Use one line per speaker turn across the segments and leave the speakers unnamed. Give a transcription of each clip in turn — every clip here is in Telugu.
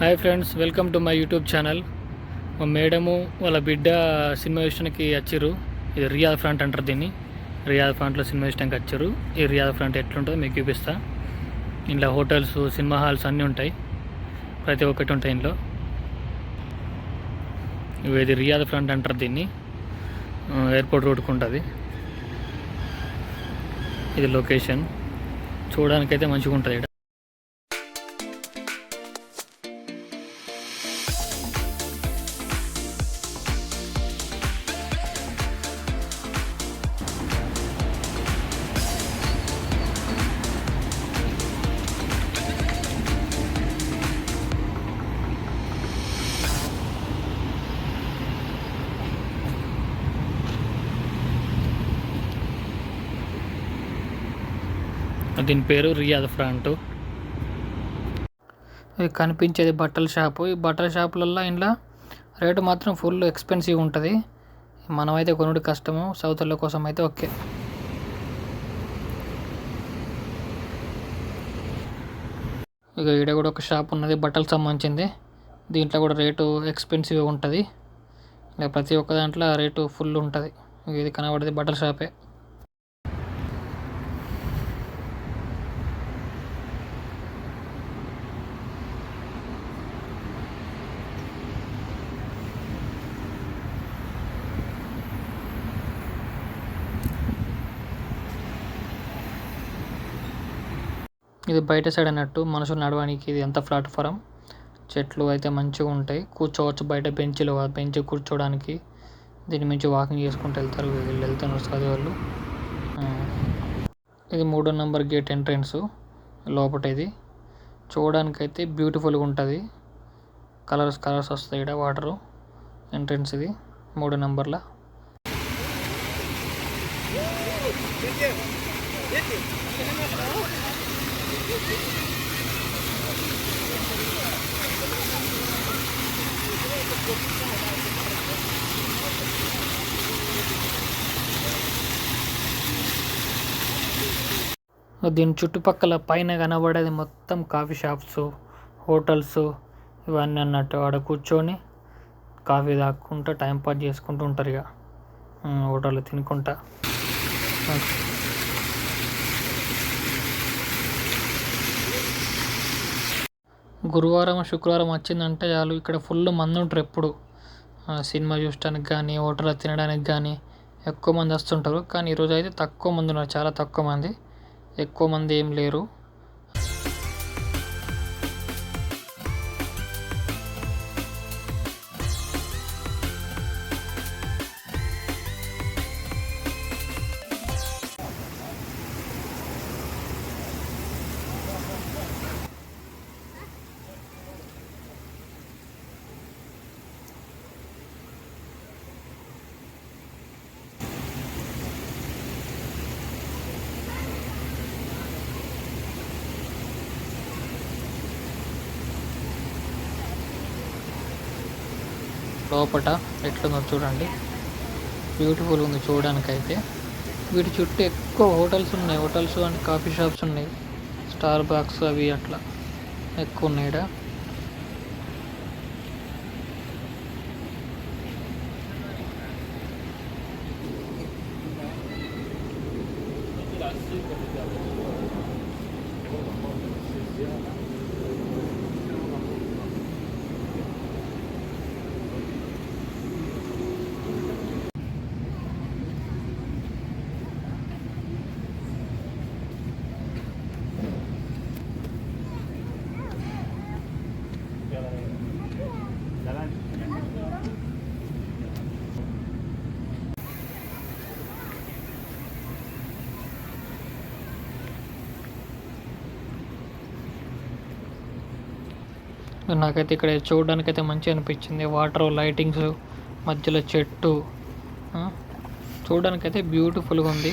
Hi friends welcome to my YouTube channel. మా మేడము వాళ్ళ బిడ్డ సినిమా విషయానికి వచ్చారు ఇది రియాద్ ఫ్రంట్ అంటారు దీన్ని. రియాద్ ఫ్రంట్లో సినిమా విషయానికి వచ్చారు ఈ రియాద్ ఫ్రంట్ ఎట్లుంటుందో మీకు చూపిస్తా. ఇంట్లో హోటల్స్ సినిమా హాల్స్ అన్నీ ఉంటాయి. ప్రతి ఒక్కటి ఉంటాయి ఇంట్లో. ఇవి ఇది రియాద్ ఫ్రంట్ అంటారు దీన్ని. ఎయిర్పోర్ట్ రోడ్కి ఉంటుంది. ఇది లొకేషన్. చూడడానికైతే మంచిగా ఉంటుంది ఇక్కడ. దీని పేరు రియాద్ ఫ్రాంట్. ఇది కనిపించేది బట్టల షాపు. ఈ బట్టల షాపులలో ఇంట్లో రేటు మాత్రం ఫుల్ ఎక్స్పెన్సివ్ ఉంటుంది. మనమైతే కొనుడు కష్టము సౌతర్ల కోసం అయితే ఓకే. ఇక ఈడ కూడా ఒక షాప్ ఉన్నది బట్టలకు సంబంధించింది. దీంట్లో కూడా రేటు ఎక్స్పెన్సివ్ ఉంటుంది. ఇక ప్రతి ఒక్క దాంట్లో రేటు ఫుల్ ఉంటుంది. ఇది కనబడేది బట్టల షాపే. ఇది బయట సైడ్ అన్నట్టు మనుషులు నడవడానికి ఇది ఎంత ప్లాట్ఫారం చెట్లు అయితే మంచిగా ఉంటాయి. కూర్చోవచ్చు బయట బెంచ్లు బెంచ్ కూర్చోడానికి. దీని మించి వాకింగ్ చేసుకుంటూ వెళ్తారు వీళ్ళు వెళ్తున్నారు చదివే వాళ్ళు ఇది మూడో నెంబర్ గేట్ ఎంట్రన్స్ లోపట ఇది చూడడానికైతే బ్యూటిఫుల్గా ఉంటుంది. కలర్స్ కలర్స్ వస్తాయి ఇక్కడ వాటరు ఎంట్రన్స్ ఇది మూడో నెంబర్లో దీని చుట్టుపక్కల పైన కనబడేది మొత్తం కాఫీ షాప్స్ హోటల్స్ ఇవన్నీ అన్నట్టు. ఆడ కూర్చొని కాఫీ తాక్కుంటా టైం పాస్ చేసుకుంటూ ఉంటారు ఇక. హోటల్లో తినుకుంటా. గురువారం శుక్రవారం వచ్చిందంటే చాలు. ఇక్కడ ఫుల్ మంది ఉంటారు ఎప్పుడు. సినిమా చూడటానికి కానీ హోటల్లో తినడానికి కానీ ఎక్కువ మంది వస్తుంటారు. కానీ ఈరోజు అయితే తక్కువ మంది ఉన్నారు. చాలా తక్కువ మంది. ఎక్కువ మంది ఏం లేరు. లోపట ఎట్లుందో చూడండి. బ్యూటిఫుల్ ఉంది చూడడానికైతే. వీటి చుట్టూ ఎక్కువ హోటల్స్ ఉన్నాయి. హోటల్స్ అండ్ కాఫీ షాప్స్ ఉన్నాయి. స్టార్ బాక్స్ అవి అట్లా ఎక్కువ ఉన్నాయి నాకైతే ఇక్కడ చూడడానికైతే మంచిగా అనిపించింది. వాటర్ లైటింగ్స్ మధ్యలో చెట్టు చూడడానికైతే బ్యూటిఫుల్గా ఉంది.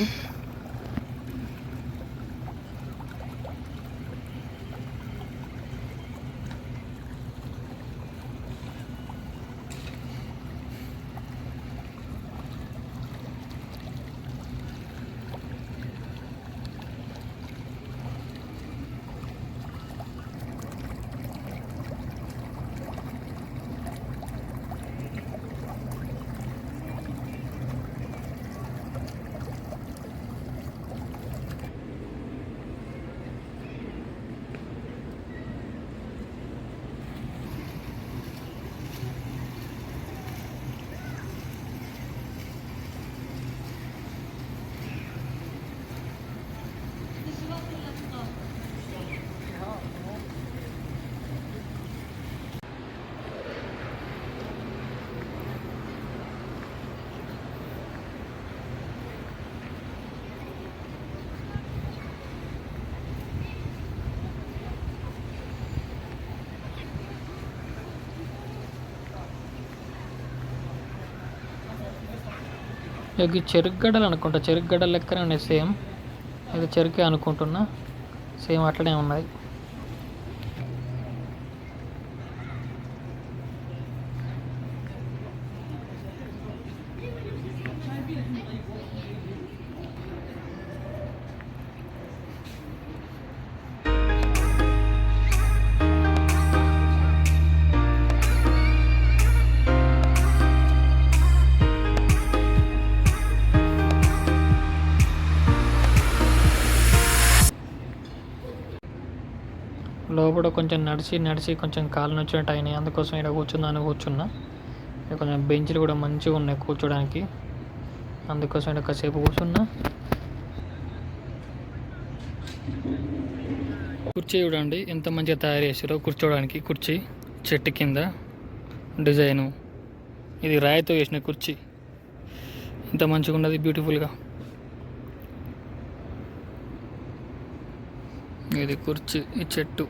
ఇది చెరుకు అనుకుంటా. చెరుకు లెక్కనే ఉన్నాయి సేమ్ ఇది చెరుకే అనుకుంటున్నా. సేమ్ అట్లనే ఉన్నాయి. లోపల కొంచెం నడిచి నడిచి కొంచెం కాలు నొచ్చినట్టు అయినాయి అందుకోసం ఇక్కడ కూర్చున్నాను కూర్చున్నా. ఇక్కడ కొంచెం బెంచ్లు కూడా మంచిగా ఉన్నాయి కూర్చోడానికి. అందుకోసం ఇక్కడ కాసేపు కూర్చున్నా. కుర్చీ చూడండి ఎంత మంచిగా తయారు చేసారో కూర్చోడానికి కుర్చీ. చెట్టు కింద డిజైను. ఇది రాయితో చేసిన కుర్చీ. ఎంత మంచిగా ఉన్నది బ్యూటిఫుల్గా ఇది కుర్చీ ఈ చెట్టు.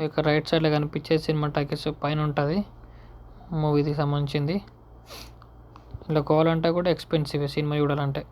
ఇక రైట్ సైడ్లో కనిపించే సినిమా టాకీస్ పైన ఉంటుంది. మూవీకి సంబంధించింది. ఇలా కావాలంటే కూడా ఎక్స్పెన్సివ్ సినిమా చూడాలంటే.